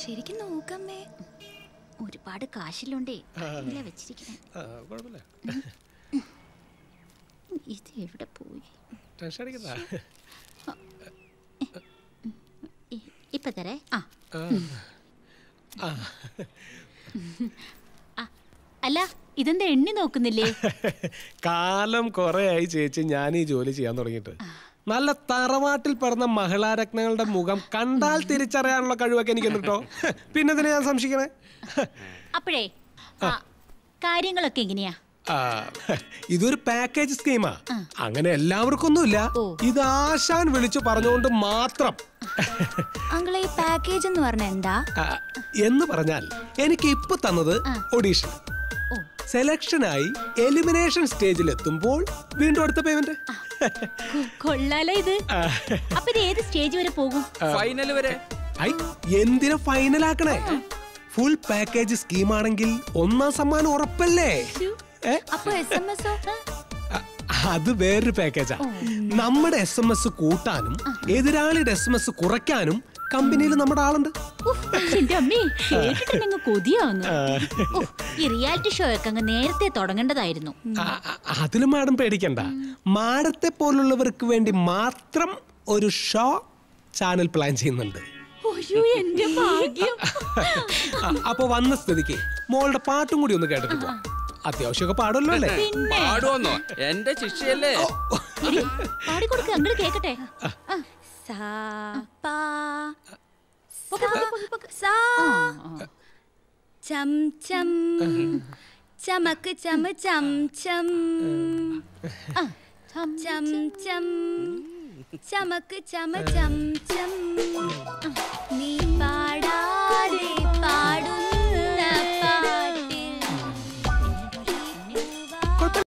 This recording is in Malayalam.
ശരിക്കും നോക്കമ്മേ. ഒരുപാട് കാശിലുണ്ടേ ഇല്ല കുഴപ്പമില്ല ഇത് എവിടെ പോയി? ഇപ്പൊ തരേ. ആ, അല്ല ഇതെന്താ എണ്ണി നോക്കുന്നില്ലേ? കാലം കൊറേ ആയി ചേച്ചി ഞാൻ ഈ ജോലി ചെയ്യാൻ തുടങ്ങിയിട്ട്. നല്ല തറവാട്ടിൽ പിറന്ന മഹിളാരത്നങ്ങളുടെ മുഖം കണ്ടാൽ തിരിച്ചറിയാനുള്ള കഴിവൊക്കെ എനിക്ക് കേട്ടോ പിന്നെ ഇതിനെ ഞാൻ സംശയിക്കണേ? അപ്പോഴേ കാര്യങ്ങളൊക്കെ എങ്ങനെയാ? ഇതൊരു പാക്കേജ് സ്കീമാ അങ്ങനെ എല്ലാവർക്കും ഒന്നുമില്ല. ഇത് ആശാൻ വിളിച്ചു പറഞ്ഞുകൊണ്ട് മാത്രം. അങ്ങളെ ഈ പാക്കേജ് എന്ന് പറഞ്ഞ എന്താ? എന്ന് പറഞ്ഞാൽ എനിക്ക് ഇപ്പൊ തന്നത് ഒഡീഷൻ സെലക്ഷനായി എലിമിനേഷൻ സ്റ്റേജിൽ എത്തുമ്പോൾ വീണ്ടും അടുത്ത പേയ്മെന്റ്? കൊള്ളാലോ ഇത്. അപ്പൊ ഇത് ഏത് സ്റ്റേജ് വരെ പോകും? ഫൈനൽ വരെ. ഐ എന്തിനാ ഫൈനൽ ആക്കണേ ഫുൾ പാക്കേജ് സ്കീം ആണെങ്കിൽ ഒന്നാം സമ്മാനം ഉറപ്പല്ലേ? അത് വേറൊരു പാക്കേജാ. നമ്മുടെ എസ് എം എസ് കൂട്ടാനും എതിരാളിയുടെ എസ് എം എസ് കുറയ്ക്കാനും കമ്പനിയിൽ നമ്മുടെ ആളുണ്ട്. ഈ റിയാലിറ്റി ഷോ ഒക്കെ അങ്ങ് നേരത്തെ തുടങ്ങേണ്ടതായിരുന്നു. അതിന് മാഡം പേടിക്കണ്ട. മാഡത്തെ പോലുള്ളവർക്ക് വേണ്ടി മാത്രം ഒരു ഷോ ചാനൽ പ്ലാൻ ചെയ്യുന്നുണ്ട്. അപ്പൊ വന്ന സ്ഥിതിക്ക് മോളുടെ പാട്ടും കൂടി ഒന്ന് കേട്ടിട്ട് പോവാം. അത്യാവശ്യമൊക്കെ പാടുമല്ലോ അല്ലേ? പാടുവന്നോ? എന്റെ ശിഷ്യല്ലേ? എടി, പാടിക്കൊടുക്ക് അങ്ങോട്ട് കേക്കട്ടെ. സാ പാ 써. 잠잠 자마크 자마 잠참 잠참. 자마크 자마 잠참 니